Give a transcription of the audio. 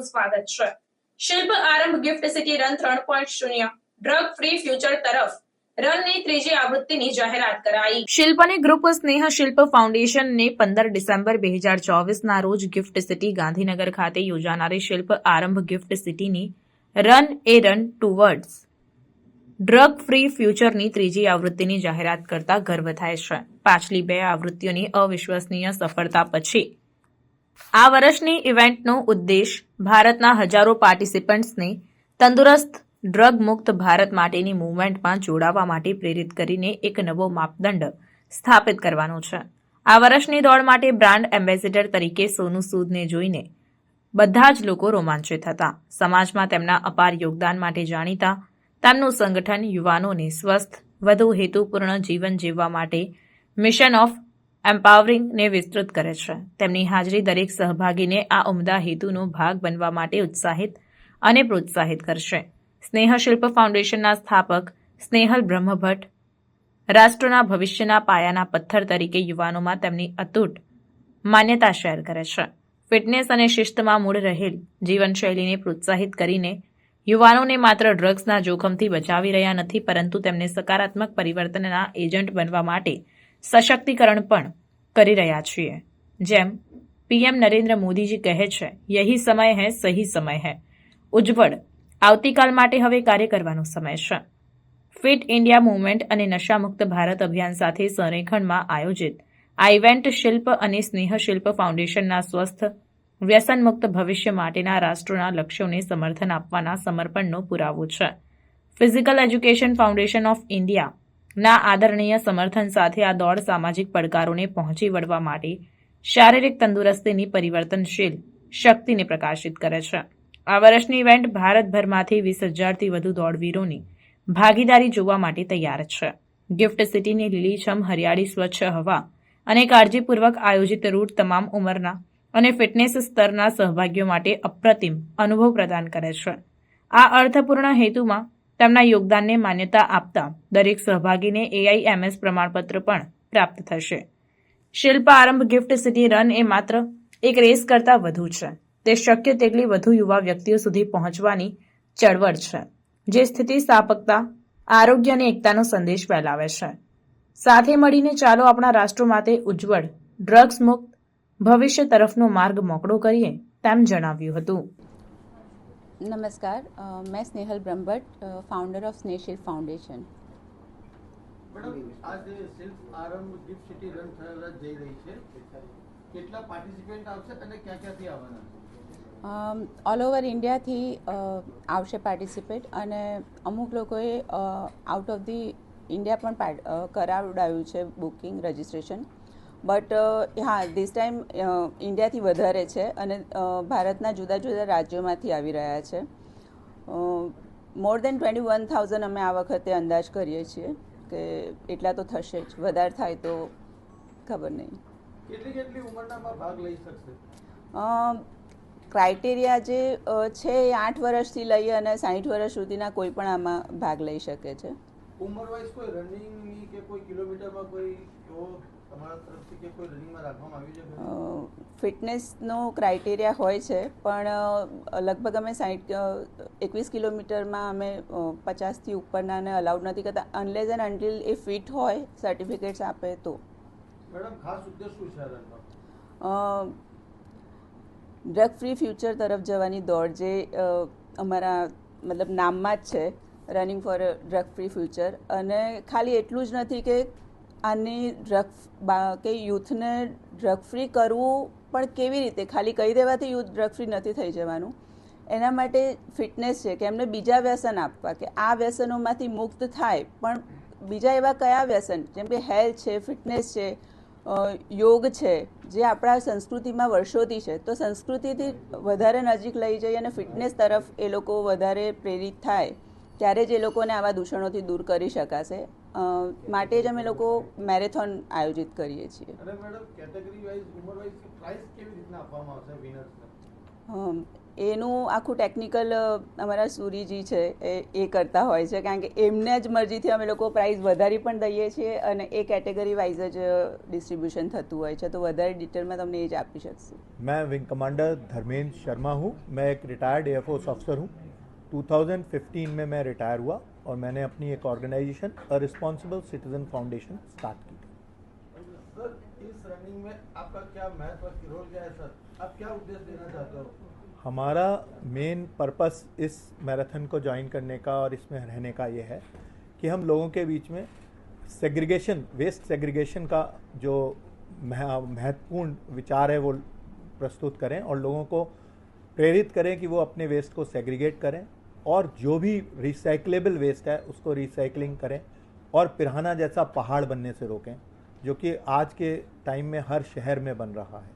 આપનું સ્વાગત છે. Shilp Aarambh gift city run ત્રણ પોઈન્ટ શૂન્ય. ડ્રગ ફ્રી ફ્યુચર તરફ. ગાંધીનગર ખાતે યોજાનારી શિલ્પ આરંભ ગિફ્ટ સિટીની run a run towards drug free ફ્યુચરની ત્રીજી આવૃત્તિની જાહેરાત કરતા ગર્વ થાય છે. પાછલી બે આવૃત્તિઓની અવિશ્વસનીય સફળતા પછી આ વર્ષની ઇવેન્ટનો ઉદ્દેશ ભારતના હજારો પાર્ટિસિપન્ટ્સને તંદુરસ્ત ડ્રગ મુક્ત ભારત માટેની મૂવમેન્ટમાં જોડાવા માટે પ્રેરિત કરીને એક નવો માપદંડ સ્થાપિત કરવાનો છે. આ વર્ષની દોડ માટે બ્રાન્ડ એમ્બેસેડર તરીકે સોનુ સૂદને જોઈને બધા જ લોકો રોમાંચિત હતા. સમાજમાં તેમના અપાર યોગદાન માટે જાણીતા, તેમનું સંગઠન યુવાનોને સ્વસ્થ, વધુ હેતુપૂર્ણ જીવન જીવવા માટે મિશન ઓફ એમ્પાવરિંગને વિસ્તૃત કરે છે. તેમની હાજરી દરેક સહભાગીને આ ઉમદા હેતુનો ભાગ બનવા માટે ઉત્સાહિત અને પ્રોત્સાહિત કરશે. સ્નેહ શિલ્પ ફાઉન્ડેશનના સ્થાપક સ્નેહલ બ્રહ્મભટ્ટ, રાષ્ટ્રના ભવિષ્યના પાયાના પથ્થર તરીકે યુવાનોમાં તેમની અતૂટ માન્યતા શેર કરે છે. ફિટનેસ અને શિસ્તમાં મૂળ રહેલ જીવનશૈલીને પ્રોત્સાહિત કરીને યુવાનોને માત્ર ડ્રગ્સના જોખમથી બચાવી રહ્યા નથી, પરંતુ તેમને સકારાત્મક પરિવર્તનના એજન્ટ બનવા માટે સશક્તિકરણ પણ કરી રહ્યા છીએ. જેમ પીએમ નરેન્દ્ર મોદીજી કહે છે, યહી સમય હૈ, સહી સમય હૈ. ઉજ્જવળ, આવતીકાલ માટે હવે કાર્ય કરવાનો સમય છે. ફિટ ઇન્ડિયા મુવમેન્ટ અને નશામુક્ત ભારત અભિયાન સાથે સંરેખણમાં આયોજિત આ ઇવેન્ટ શિલ્પ અને સ્નેહ શિલ્પ ફાઉન્ડેશનના સ્વસ્થ, વ્યસનમુક્ત ભવિષ્ય માટેના રાષ્ટ્રોના લક્ષ્યોને સમર્થન આપવાના સમર્પણનો પુરાવો છે. Physical education foundation of India ના આદરણીય સમર્થન સાથે આ દોડ સામાજિક પડકારોને પહોંચી વળવા માટે શારીરિક તંદુરસ્તીની પરિવર્તનશીલ શક્તિને પ્રકાશિત કરે છે. આ વર્ષની ઇવેન્ટ ભારતભરમાંથી વીસ હજારથી વધુ દોડવીરોની ભાગીદારી જોવા માટે તૈયાર છે. ગિફ્ટ સિટીની લીલીછમ હરિયાળી સ્વચ્છ હવા અને કાળજીપૂર્વક આયોજિત રૂટ તમામ ઉંમરના અને ફિટનેસ સ્તરના સહભાગીઓ માટે અપ્રતિમ અનુભવ પ્રદાન કરે છે. આ અર્થપૂર્ણ હેતુમાં તેમના યોગદાનને માન્યતા આપતા દરેક સહભાગીને એઆઈએમએસ પ્રમાણપત્ર પણ પ્રાપ્ત થશે. શિલ્પ આરંભ ગિફ્ટ સિટી રન એ માત્ર એક રેસ કરતાં વધુ છે. તે શક્ય તેટલી વધુ યુવા વ્યક્તિઓ સુધી પહોંચવાની ચળવળ છે, જે સ્થિતિ સ્થાપકતા, આરોગ્ય અને એકતાનો સંદેશ ફેલાવે છે. સાથે મળીને ચાલો આપણા રાષ્ટ્ર માટે ઉજ્જવળ ડ્રગ્સ મુક્ત, ભવિષ્ય તરફનો માર્ગ મોકળો કરીએ તેમ જણાવ્યું હતું. નમસ્કાર અ, मैं Snehal Brahmbhatt founder of Sneh Shilp foundation madam આજે self Aarambh gift city run થયેલા જઈ રહી છે કેટલા પાર્ટિસિપેન્ટ આવશે અને ક્યાં ક્યાંથી આવવાના છે ઓલ ઓવર ઇન્ડિયાથી અ, આવશે પાર્ટિસિપેટ અને અમુક લોકોએ આઉટ ઓફ ધી ઇન્ડિયા પણ પાર્ટ- અ, કરાવડાવ્યું છે બુકિંગ રજિસ્ટ્રેશન બટ હા ધીસ ટાઈમ ઇન્ડિયાથી વધારે છે અને ભારતના જુદા જુદા રાજ્યોમાંથી આવી રહ્યા છે. More than twenty one thousand અમે આ વખતે અંદાજ કરીએ છીએ કે એટલા તો થશે જ. વધારે થાય તો ખબર નહીં. કેટલી કેટલી ઉંમરનામાં ભાગ લઈ શકશે? ક્રાઇટેરિયા જે છે એ આઠ વર્ષથી લઈ અને સાહીઠ વર્ષ સુધીના કોઈ પણ આમાં ભાગ લઈ શકે છે. ઉંમર વાઇઝ કોઈ રનિંગની કે કોઈ કિલોમીટરમાં કોઈ ફિટનેસનો ક્રાઇટેરિયા હોય છે પણ લગભગ અમે સાઠ એકવીસ કિલોમીટરમાં અમે પચાસથી ઉપરનાને અલાઉડ નથી કરતા. Unless and until A fit હોય સર્ટિફિકેટ્સ આપે તો. મેડમ ખાસ ઉદ્દેશ શું છે ડ્રગ ફ્રી ફ્યુચર તરફ જવાની દોડ જે અમારા મતલબ નામમાં જ છે running for drug free future અને ખાલી એટલું જ નથી કે આની ડ્રગ કે યુથને ડ્રગ ફ્રી કરવું પણ કેવી રીતે? ખાલી કહી દેવાથી યુથ ડ્રગ ફ્રી નથી થઈ જવાનું. એના માટે ફિટનેસ છે કે એમને બીજા વ્યસન આપવા કે આ વ્યસનોમાંથી મુક્ત થાય. પણ બીજા એવા કયા વ્યસન? જેમ કે હેલ્થ છે ફિટનેસ છે યોગ છે, જે આપણા સંસ્કૃતિમાં વર્ષોથી છે. તો સંસ્કૃતિથી વધારે નજીક લઈ જઈ અને ફિટનેસ તરફ એ લોકો વધારે પ્રેરિત થાય. ત્યારે જ એ લોકોને આવા દૂષણોથી દૂર કરી શકાશે. માટે જ અમે લોકો મેરેથોન આયોજિત કરીએ છીએ. એનું આખું ટેકનિકલ અમારા સુરીજી છે એ એ કરતા હોય છે કારણ કે એમને જ મરજીથી અમે લોકો પ્રાઇઝ વધારી પણ દઈએ છીએ અને એ કેટેગરી વાઇઝ જ ડિસ્ટ્રીબ્યુશન થતું હોય છે. તો વધારે ડિટેલમાં તમને એ જ આપી શકશું. મેં વિંગ કમાન્ડર ધર્મેન્દ્ર શર્મા હું. મેં એક રિટાયર્ડ એરફોર્સ ઓફિસર હું. 2015 में मैं रिटायर हुआ और मैंने अपनी एक organisation a responsible citizen foundation start की सर इस रनिंग में आपका क्या महत्व रोल क्या है सर? आप क्या उद्देश्य देना चाहते हो? हमारा मेन पर्पस इस मैराथन को ज्वाइन करने का और इसमें रहने का ये है कि हम लोगों के बीच में सेग्रीगेशन वेस्ट सेग्रीगेशन का जो महत्वपूर्ण विचार है वो प्रस्तुत करें और लोगों को प्रेरित करें कि वो अपने वेस्ट को सेग्रीगेट करें। और जो भी रिसाइकलेबल वेस्ट है उसको रिसाइकलिंग करें और पिराना जैसा पहाड़ बनने से रोकें जो कि आज के टाइम में हर शहर में बन रहा है